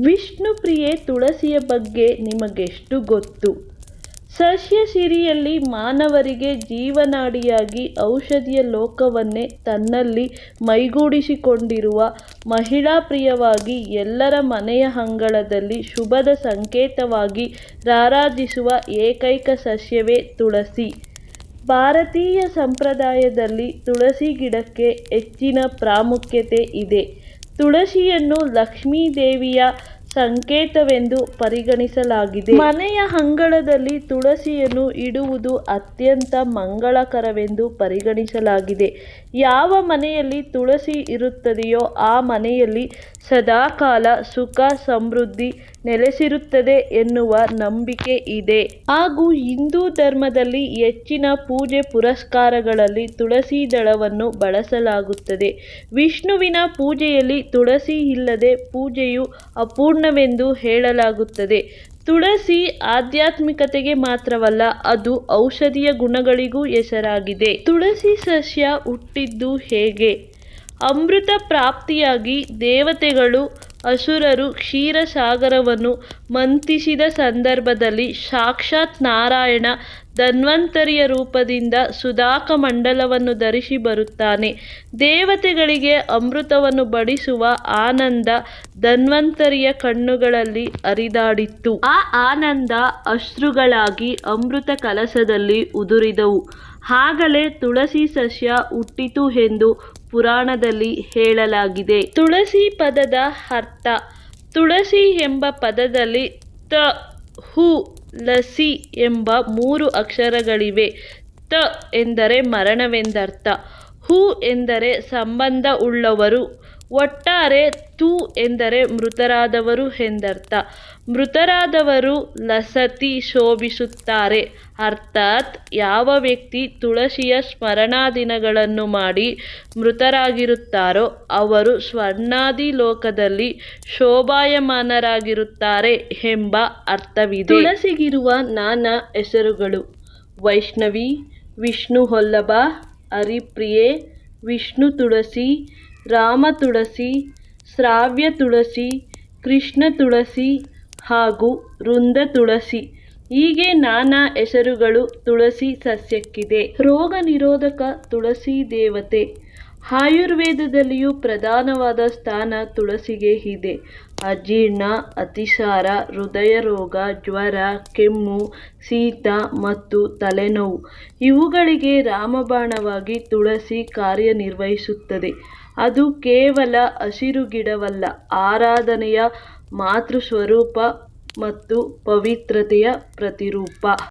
ವಿಷ್ಣುಪ್ರಿಯೆ ತುಳಸಿಯ ಬಗ್ಗೆ ನಿಮಗೆಷ್ಟು ಗೊತ್ತು? ಸಸ್ಯ ಸಿರಿಯಲ್ಲಿ ಮಾನವರಿಗೆ ಜೀವನಾಡಿಯಾಗಿ ಔಷಧಿಯ ಲೋಕವನ್ನೇ ತನ್ನಲ್ಲಿ ಮೈಗೂಡಿಸಿಕೊಂಡಿರುವ ಮಹಿಳಾ ಪ್ರಿಯವಾಗಿ ಎಲ್ಲರ ಮನೆಯ ಅಂಗಳದಲ್ಲಿ ಶುಭದ ಸಂಕೇತವಾಗಿ ರಾರಾಜಿಸುವ ಏಕೈಕ ಸಸ್ಯವೇ ತುಳಸಿ. ಭಾರತೀಯ ಸಂಪ್ರದಾಯದಲ್ಲಿ ತುಳಸಿ ಗಿಡಕ್ಕೆ ಹೆಚ್ಚಿನ ಪ್ರಾಮುಖ್ಯತೆ ಇದೆ. ತುಳಸಿಯನ್ನು ಲಕ್ಷ್ಮೀದೇವಿಯ ಸಂಕೇತವೆಂದು ಪರಿಗಣಿಸಲಾಗಿದೆ. ಮನೆಯ ಅಂಗಳದಲ್ಲಿ ತುಳಸಿಯನ್ನು ಇಡುವುದು ಅತ್ಯಂತ ಮಂಗಳಕರವೆಂದು ಪರಿಗಣಿಸಲಾಗಿದೆ. ಯಾವ ಮನೆಯಲ್ಲಿ ತುಳಸಿ ಇರುತ್ತದೆಯೋ ಆ ಮನೆಯಲ್ಲಿ ಸದಾಕಾಲ ಸುಖ, ಸಮೃದ್ಧಿ ನೆಲೆಸಿರುತ್ತದೆ ಎನ್ನುವ ನಂಬಿಕೆ ಇದೆ. ಹಾಗೂ ಹಿಂದೂ ಧರ್ಮದಲ್ಲಿ ಹೆಚ್ಚಿನ ಪೂಜೆ ಪುರಸ್ಕಾರಗಳಲ್ಲಿ ತುಳಸಿ ದಳವನ್ನು ಬಳಸಲಾಗುತ್ತದೆ. ವಿಷ್ಣುವಿನ ಪೂಜೆಯಲ್ಲಿ ತುಳಸಿ ಇಲ್ಲದೆ ಪೂಜೆಯು ಅಪೂರ್ಣವೆಂದು ಹೇಳಲಾಗುತ್ತದೆ. ತುಳಸಿ ಆಧ್ಯಾತ್ಮಿಕತೆಗೆ ಮಾತ್ರವಲ್ಲ, ಅದು ಔಷಧೀಯ ಗುಣಗಳಿಗೂ ಹೆಸರಾಗಿದೆ. ತುಳಸಿ ಸಸ್ಯ ಹುಟ್ಟಿದ್ದು ಹೇಗೆ? ಅಮೃತ ಪ್ರಾಪ್ತಿಯಾಗಿ ದೇವತೆಗಳು ಅಸುರರು ಕ್ಷೀರಸಾಗರವನ್ನು ಮಂಥಿಸಿದ ಸಂದರ್ಭದಲ್ಲಿ ಸಾಕ್ಷಾತ್ ನಾರಾಯಣ ಧನ್ವಂತರಿಯ ರೂಪದಿಂದ ಸುಧಾಕಮಂಡಲವನ್ನು ಧರಿಸಿ ಬರುತ್ತಾನೆ. ದೇವತೆಗಳಿಗೆ ಅಮೃತವನ್ನು ಬಡಿಸುವ ಆನಂದ ಧನ್ವಂತರಿಯ ಕಣ್ಣುಗಳಲ್ಲಿ ಅರಿದಾಡಿತ್ತು ಆ ಆನಂದ ಅಶ್ರುಗಳಾಗಿ ಅಮೃತ ಕಲಸದಲ್ಲಿ ಉದುರಿದವು. ಆಗಲೇ ತುಳಸಿ ಸಸ್ಯ ಹುಟ್ಟಿತು ಎಂದು ಪುರಾಣದಲ್ಲಿ ಹೇಳಲಾಗಿದೆ. ತುಳಸಿ ಪದದ ಅರ್ಥ ತುಳಸಿ ಎಂಬ ಪದದಲ್ಲಿ ತ, ಹು ಲಸಿ ಎಂಬ ಮೂರು ಅಕ್ಷರಗಳಿವೆ. ತ ಎಂದರೆ ಮರಣವೆಂದರ್ಥ. ಉ ಎಂದರೆ ಸಂಬಂಧ ಉಳ್ಳವರು ಒಟ್ಟಾರೆ ತು ಎಂದರೆ ಮೃತರಾದವರು ಎಂದರ್ಥ. ಮೃತರಾದವರು ಲಸತಿ ಶೋಭಿಸುತ್ತಾರೆ. ಅರ್ಥಾತ್ ಯಾವ ವ್ಯಕ್ತಿ ತುಳಸಿಯ ಸ್ಮರಣಾದಿಗಳನ್ನು ಮಾಡಿ ಮೃತರಾಗಿರುತ್ತಾರೋ ಅವರು ಸ್ವರ್ಣಾದಿ ಲೋಕದಲ್ಲಿ ಶೋಭಾಯಮಾನರಾಗಿರುತ್ತಾರೆ ಎಂಬ ಅರ್ಥವಿದೆ. ತುಳಸಿಗಿರುವ ನಾನಾ ಹೆಸರುಗಳು ವೈಷ್ಣವಿ, ವಿಷ್ಣುವಲ್ಲಭ, ಹರಿಪ್ರಿಯೆ, ಶ್ರಾವ್ಯ ತುಳಸಿ ಕೃಷ್ಣ ತುಳಸಿ ಹಾಗೂ ವೃಂದ ತುಳಸಿ ಹೀಗೆ ನಾನಾ ಹೆಸರುಗಳು ತುಳಸಿ ಸಸ್ಯಕ್ಕಿದೆ. ರೋಗ ನಿರೋಧಕ ತುಳಸಿ ದೇವತೆ. ಆಯುರ್ವೇದದಲ್ಲಿಯೂ ಪ್ರಧಾನವಾದ ಸ್ಥಾನ ತುಳಸಿಗೆ ಇದೆ. ಅಜೀರ್ಣ, ಅತಿಸಾರ, ಹೃದಯರೋಗ, ಜ್ವರ, ಕೆಮ್ಮು, ಶೀತ ಮತ್ತು ತಲೆನೋವು ಇವುಗಳಿಗೆ ರಾಮಬಾಣವಾಗಿ ತುಳಸಿ ಕಾರ್ಯನಿರ್ವಹಿಸುತ್ತದೆ. ಅದು ಕೇವಲ ಹಸಿರು ಗಿಡವಲ್ಲ ಆರಾಧನೆಯ ಮಾತೃಸ್ವರೂಪ ಮತ್ತು ಪವಿತ್ರತೆಯ ಪ್ರತಿರೂಪ.